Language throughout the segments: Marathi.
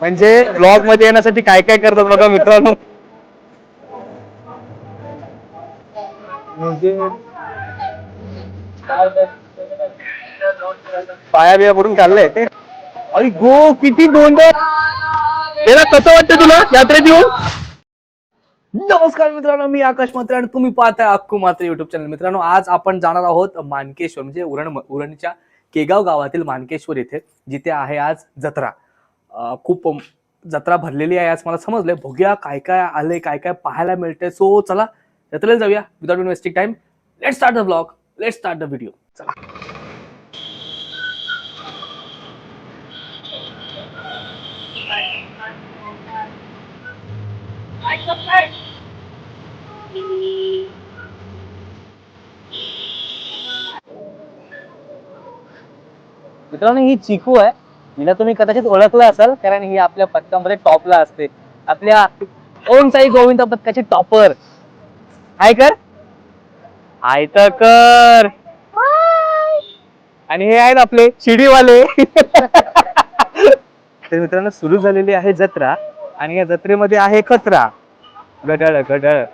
म्हणजे ब्लॉगमध्ये येण्यासाठी काय काय करतात बघा मित्रांनो? पाया बिया पडून काढलंय ते अरे गो किती दोन याला कसं वाटतं तुला? यात्रेत येऊन? नमस्कार मित्रांनो मी आकाश मात्रे आणि तुम्ही पाहताय अक्कू मात्रे युट्यूब चॅनल मित्रांनो आज आपण जाणार आहोत मानकेश्वर म्हणजे उरण उरणच्या केगाव गावातील मानकेश्वर येथे जिथे आहे आज जत्रा. खूप जत्रा भरलेली आहे आज मला समजलंय. बघूया काय काय आलंय काय काय पाहायला मिळतंय. सो चला जत्रेला जाऊया. Without investing time let start the blog let start the video चला. मित्रांनो ही चिकू आहे. हिला तुम्ही कदाचित ओळखलं असाल कारण ही आपल्या पथकामध्ये टॉपला असते. आपल्या ओम साई गोविंद पथकाचे टॉपर. हाय कर. हाय तर कर. आणि हे आहेत आपले शिडीवाले. तर मित्रांनो सुरू झालेली आहे जत्रा. आणि या जत्रेमध्ये आहे कचरा गडळ गडळ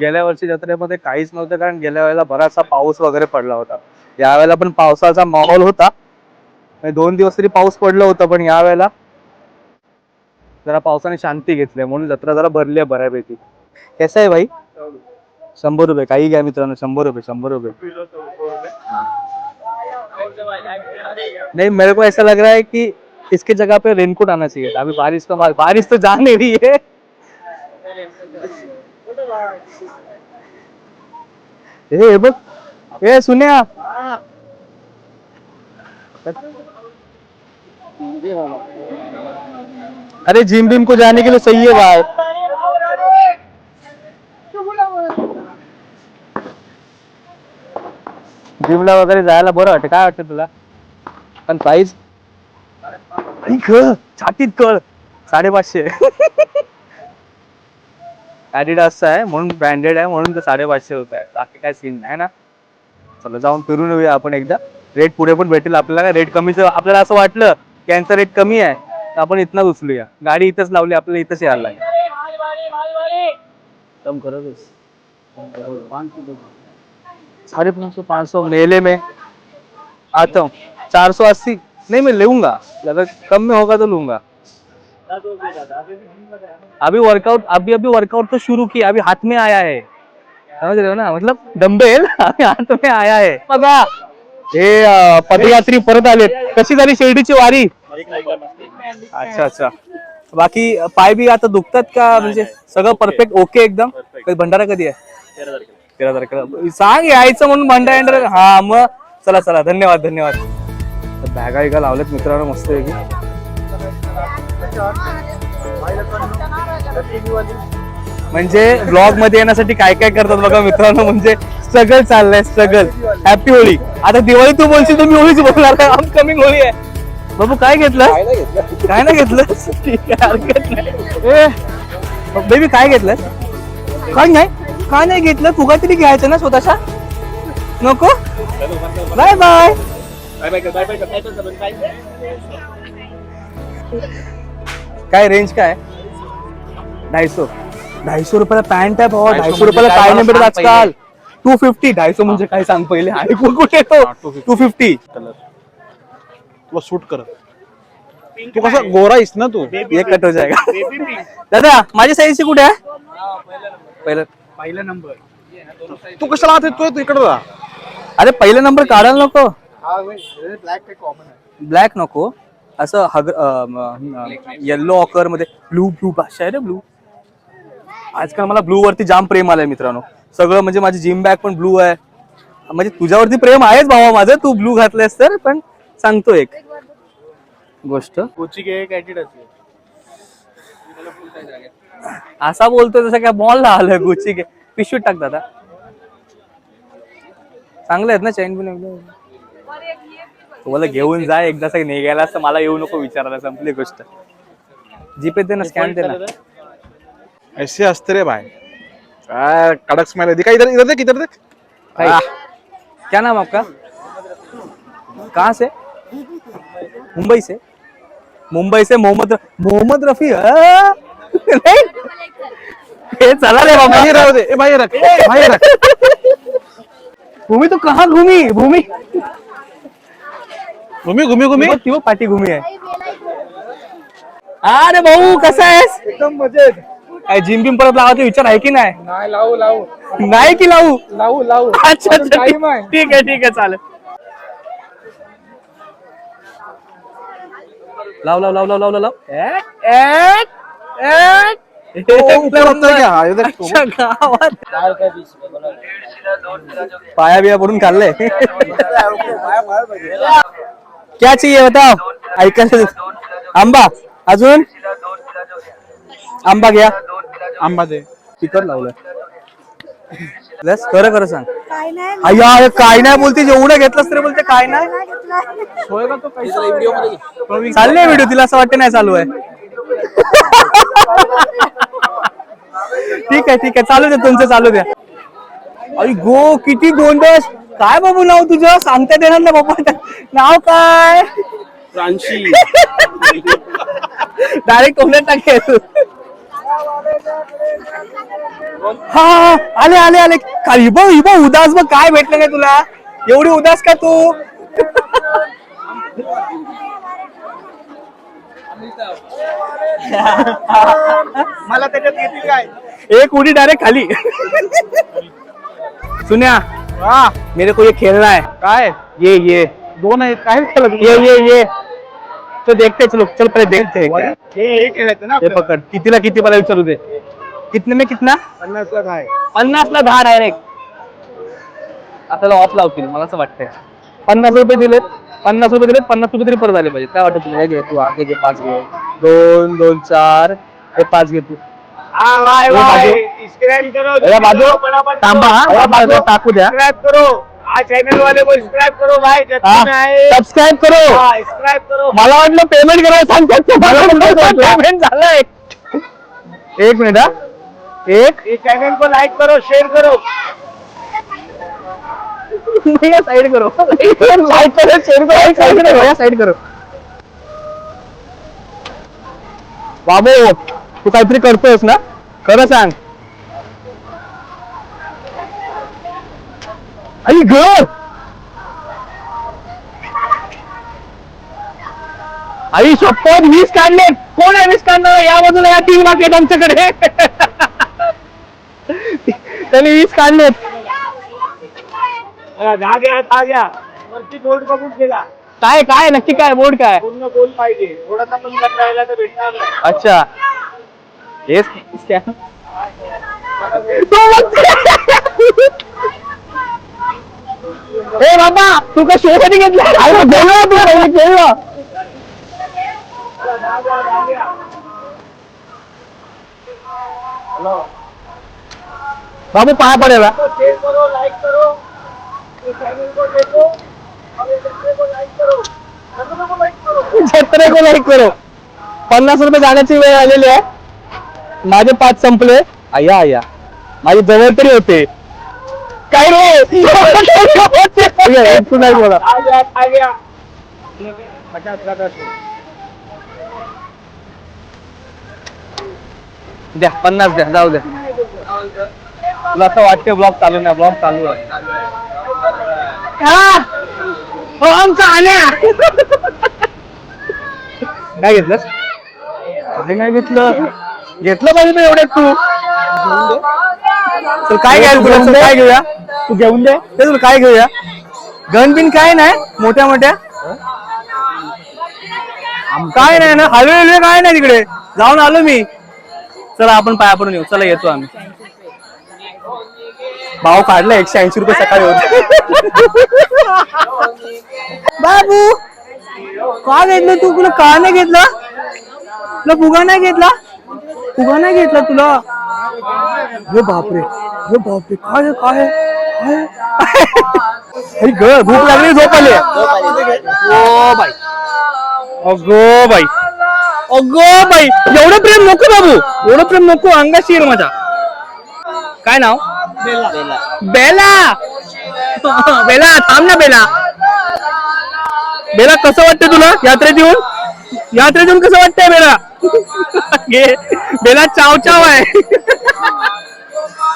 गेल्या वर्षी जत्रेमध्ये काहीच नव्हतं कारण गेल्या वेळेला बराचसा पाऊस वगैरे पडला होता. यावेळेला पण पावसाचा माहोल होता. म्हणजे दोन दिवस तरी पाऊस पडलं होतं पण यावेळेला जरा पावसाने शांती घेतली म्हणून जत्रा जरा भरली आहे बऱ्यापैकी. कसं आहे भाई? शंभर रुपये. काही घ्या मित्रांनो शंभर रुपये शंभर रुपये. नहीं मेरे को ऐसा लग रहा है कि इसकी जगह पे रेनकोट आना चाहिए अभी बारिश का बारिश तो जा नहीं रही है. हे बघ. ए सुन्या. अरे जिम बिम को जाने के लिए सही है भाई. जिमला वगैरे जायला बरं वाटतं. काय वाटत तुला? पण प्राईज छातीत कळ. साडेपाचशे. ॲडिडासचा आहे म्हणून ब्रँडेड आहे म्हणून ते साडेपाचशे रुपये आहे. बाकी काय सीन नाही ना. चला जाऊन फिरून येऊया आपण एकदा. रेट पुढे पण भेटेल आपल्याला. रेट कमीच आपल्याला असं वाटलं की यांचा रेट कमी आहे तर आपण इथनच उचलूया. गाडी इथंच लावली आपल्याला इथंच यायला लागेल. कम करो बस साढ़े पाँच सौ पाँच सौ मेले में. आता हूँ चार सौ अस्सी. नहीं मैं लूंगा अगर कम में होगा तो लूंगा अभी वर्कआउट अभी अभी वर्कआउट तो शुरू किया अभी हाथ में आया है। समझ रहे हो ना? मतलब डंबेल अभी हाथ में आया है। बघा। हे पदयात्री परत आलेत. कशी झाली शिर्डीची वारी? अच्छा अच्छा. बाकी पाय बी आता दुखतात का? म्हणजे सगळं परफेक्ट ओके एकदम? भंडारा कधी आहे? तेरा तारखेला. सांग यायचं म्हणून भंडारा बिंडारा- हा मग. चला चला. धन्यवाद धन्यवाद. बॅगा बिगा लावल्यात मित्रांनो मस्त म्हणजे ब्लॉगमध्ये येण्यासाठी काय काय करतात बघा मित्रांनो म्हणजे स्ट्रगल चाललंय स्ट्रगल हॅपी होळी. आता दिवाळी तू बोलशील तर मी होळीच बोलणार आम कमिंग होळी आहे. बाबू काय घेतलं? काय नाही घेतलं. हरकत नाही ए बेबी काय घेतलं? काय नाही? काय नाही घेतलं? तू काहीतरी घ्यायचं ना स्वतःच्या? नको? बाय बाय काय रेंज काय? ढाईसो ढाईसो रुपयाला पॅन्ट आहे भावा. ढाईसो रुपयाला काय नाही भेटत आजकाल? टू फिफ्टी ढाईसो म्हणजे काय सांग पहिले? ऐकून कुठे तो टू फिफ्टी तुला सूट करत तू कसा गोरा आहेस ना तू? ये कट हो जाएगा दादा माझी साईज कुठे आहे? पहिलं. तू कशाला आत येतोय? तू इकडे अरे पहिला नंबर काढायला नको. ब्लॅक नको. असं हग येल्लो ऑकरमध्ये ब्लू ब्लू भाषा आहे रे ब्लू आजकाल मला ब्लू वरती जाम प्रेम आलंय मित्रांनो. सगळं म्हणजे माझी जिम बॅग पण ब्लू आहे. म्हणजे तुझ्यावरती प्रेम आहेच भावा माझं. तू ब्लू घातलेस तर पण सांगतो एक गोष्ट. असा बोलतोय जसं काय मॉलला आलं गुच्ची पिशवीत टाक दादा. चांगले आहेत ना चैन पण एकदम. तुम्हाला घेऊन जा एकदा सगळं निघायला असं मला येऊ नको विचारायला संपली गोष्ट. जीपे दे ना स्कॅन दे ना. ऐसे असते रे भाई. आ, कडक स्माइल दिखा इधर इधर देख इधर देख. भाई, क्या नाम आपका? कहाँ से? मुंबई से? मुंबई से मोहम्मद र- मोहम्मद रफी हाँ? नहीं? हे चला रे बाबा. राहू दे. ए, बाहेर रख बाहेर रख भूमी तो कहाँ घूमी? भूमी. घुमी घुमी घुमी. ती वो पाठी घुमी आहे. अरे भाऊ कसा आहेस? एकदम मजेत. काय जिम बिम परत लावायचा विचार आहे की नाही? नाही लावू लावू. नाही की लावू? लावू लावू. अच्छा अच्छा ठीक ठीक आहे. ठीक आहे चालेल. लाव लाव लाव लाव लाव लाव. लाव एक, एक, एक. क्या इधर अच्छा, गावात. पाया बिया पडून खाल्ले. क्या चाहिए बताओ? ऐकायला आंबा अजून? आंबा घ्या. आंबा दे. तिकट लावलं खरं खरं सांग. काय नाही अय्या अरे काय नाही बोलते जेवढं घेतलंस तरी बोलते काय नाही. तो पैसा चालले व्हिडिओ तिला असं वाटतं नाही चालू आहे. ठीक आहे ठीक आहे चालू द्या तुमचं चालू द्या अरे गो किती गोंडस काय बाबू नाव तुझं? सांगता देणार ना बाबा. नाव काय? फ्रांशी डायरेक्ट तोंडात टाकेल हा. हा, आले आले आले. काय हिबो हिबो उदास बघ काय भेटलं नाही तुला? एवढी उदास का तू? मला त्याच्यात येतील काय? एक उडी डायरेक्ट खाली. सुन्या हा. मेरे को ये खेलना है। काय? ये ये। दोन आहेत. काय केलं ये ये ये। तो देखते हैं, चलो चल पहले देखते हैं क्या. हे खेळायचं ना हे पकड. कितीला किती मला विचारू दे? कितने में कितना? पन्नास लाख आहे पन्नास ला दहा डायरेक्ट आपल्याला ऑफ लावतील मला असं वाटतंय. पन्नास रुपये दिलेत. पन्नास रुपये दिलेत पन्नास रुपये तरी परत आले पाहिजे काय वाटत तुला? हे घे तू हा, हे घे पाच घे. दोन दोन चार. हे पाच घे तू. हे बाजू. हे बाजू तांबा बाजू टाकू द्या. करो चॅनल वाले को सबस्क्राइब करो भाई सबस्क्राईब करो. मला वाटलं पेमेंट करायला सांगतात पेमेंट झालंय. एक मिनिट हा. एक. इस चैनल को लाइक करो शेयर करो. भैया साइड करो. लाइक करो शेयर करो. साइड करो. भैया साइड करो. बाबू तू काहीतरी करतोयस ना? खरं सांग. आई ग आई शपथ वीस काढले. कोण आहे वीस काढणार? या बाजूला या तीन मार्केट आमच्याकडे. त्यांनी वीस काढलेत. दहा गया दहा गया वरती बोर्ड बघून गेला काय काय? नक्की काय? बोर्ड काय? पूर्ण गोल पाहिजे. थोडासा पण कट राहिला तर भेटणार नाही. अच्छा. स्कॅन ए बाबा तू का शो साठी घेतला? अरे बोलवा तू पहिले खेळवा बाबू पाया पडेल हा. इस चैनल को छत्रे लाईक करो. पन्नास रुपये जाण्याची वेळ आलेली आहे. माझे पाच संपले. अय्या अय्या माझे जवळ तरी होते. काय तू नाही बोला. द्या पन्नास द्या जाऊ द्या. तुला असं वाटतं ब्लॉग चालू नाही ब्लॉग चालू आहे. हा! हो, आमचा आण्या. काय घेतलंस? काय नाही घेतलं. घेतलं पाहिजे ना एवढ्यात तू. चल काय घ्यायला तुला? काय घेऊया? तू घेऊन दे ते तुला काय घेऊया? गन बिन काय नाही मोठ्या मोठ्या. काय नाही ना हवे हवे काय नाही तिकडे. जाऊन आलो मी. चला आपण पाया पडून येऊ. चला येतो आम्ही. भाव काढला एकशे ऐंशी रुपये सकाळी होते. बाबू का घेतलं? तू तुला का नाही घेतला? तुला फुगा नाही घेतला? फुगा नाही घेतला तुला? हे बापरे हे बापरे. काय काय भूक लागली झोप आली ओ बाई. अगो बाई. अगो बाई. एवढं प्रेम नको बाबू. एवढं प्रेम नको अंगाशी येईल माझ्या काय नाव? बेला. बेला बेला थांब ना बेला. बेला कसं वाटतं तुला यात्रेत येऊन? यात्रेत येऊन कसं वाटतंय बेला. बेला चाव चाव आहे.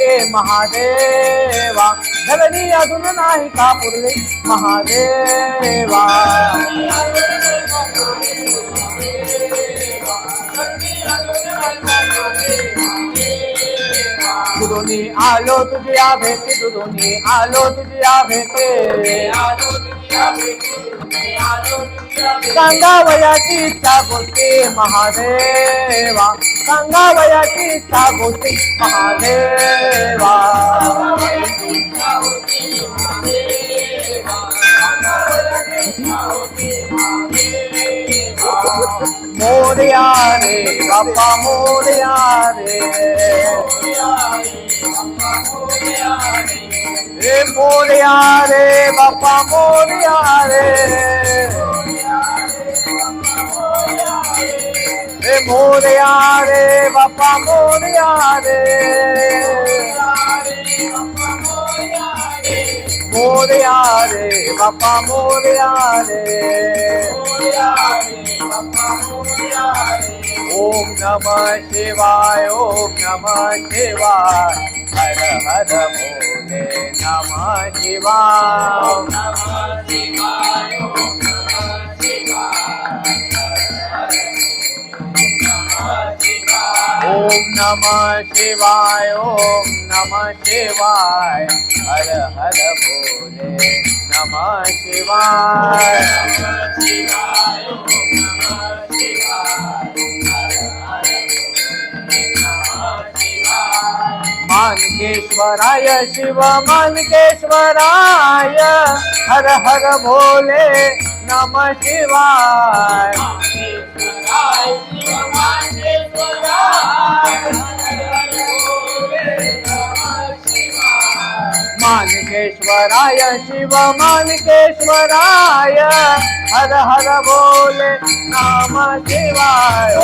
हे महादेवा धरणी अजून नाही का पुरले महादेवा. दुरुनी आलो तुझ्या भेटी दुरुनी आलो तुझ्या भेटे सांगावयाची इच्छा गोष्टी महादेवा. सांगावयाची इच्छा गोष्टी महादेवा. मोरया रे बाप्पा मोरया रे रे मोरया रे बाप्पा मोरया रे रे मोरया रे बाप्पा मोरया रे मोरया रे बाप्पा मोरया रे ओम नमः शिवाय ओम नमः शिवाय हर हर भोले नमः शिवाय ओम नमः शिवाय ओम नम शिवाय। हर हर भोले नमः शिवाय। मानकेश्वराय शिव मानकेश्वराय। हर हर भोले नम शिवाय। मानकेश्वराय शिव मानकेश्वराय हर हर भोले नमः शिवाय।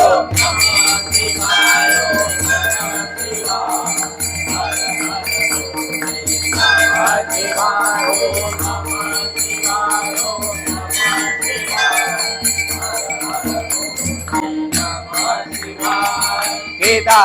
god.